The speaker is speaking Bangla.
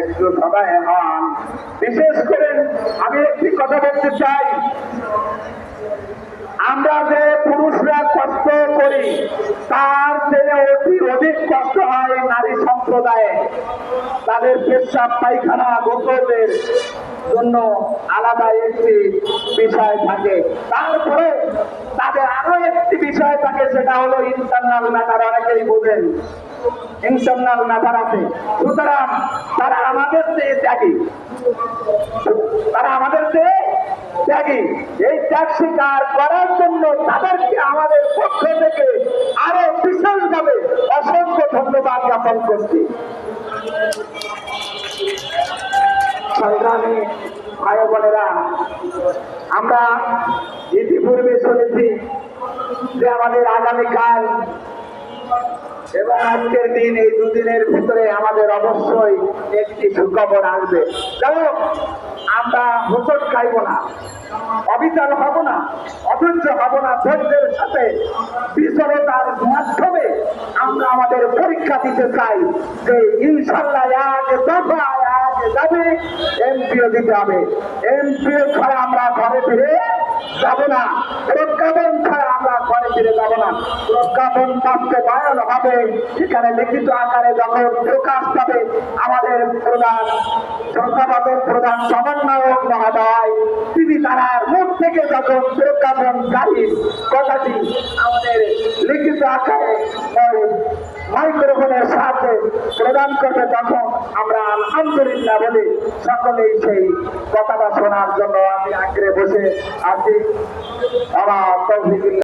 একটু সবাই হন বিশেষ করে আমি একটি কথা বলতে চাই। আমরা যে পুরুষরা কষ্ট করি, তার চেয়ে অতি অধিক কষ্ট হয় নারী সম্প্রদায়ে তাদের পেশাব, পায়খানা, গোসলের জন্য আলাদা একটি বিষয় থাকে। তারপরে তাদের আরও একটি বিষয় থাকে, সেটা হলো ইন্টারনাল ম্যাটার অনেকেই বোঝেন। ইন্টারনাল ম্যাটার আছে। সুতরাং তারা আমাদের চেয়ে ত্যাগী। তারা আমাদের চেয়ে ত্যাগী। এই ত্যাগ স্বীকার করার জন্য তাদেরকে আমাদের পক্ষ থেকে আরও বিশেষভাবে অসংখ্য ধন্যবাদ জ্ঞাপন করছি। সংগ্রামী ভাই বোনেরা, আমরা ইতিপূর্বে শুনেছি যে আমাদের আগামীকাল এবং আজকের দিন, এই দুদিনের ভিতরে আমাদের অবশ্যই একটি সুখবর আসবে। কারণ আমরা হোসট খাইব না, অবিচার হব না, অধৈর্য হব না, ধৈর্যের সাথে বিচরতার মাধ্যমে আমরা আমাদের পরীক্ষা দিতে চাই যে ইনশাল্লাহ এক দফা এক যাবে এমপিও দিতে হবে। এমপিও ছাড়া আমরা ঘরে ফিরে যাব না। প্রজ্ঞাপন ছাড়া আমরা ঘরে ফিরে যাব না। প্রজ্ঞাপন বাস্তবায়ন হবে সেখানে লিখিত আকারে যখন প্রকাশ পাবে, আমাদের প্রধান শ্রদ্ধাবাদের প্রধান সমন্বয়ক মহোদয়, তিনি তারার মুখ থেকে যখন প্রজ্ঞাপনকারীর কথাটি আমাদের লিখিত আকারে মাইক্রোফোনের সাহায্যে প্রদান করবে, তখন আমরা আলহামদুলিল্লাহ বলে, সকলেই সেই কথাটা শোনার জন্য আমি আগ্রে বসে আছি। আমার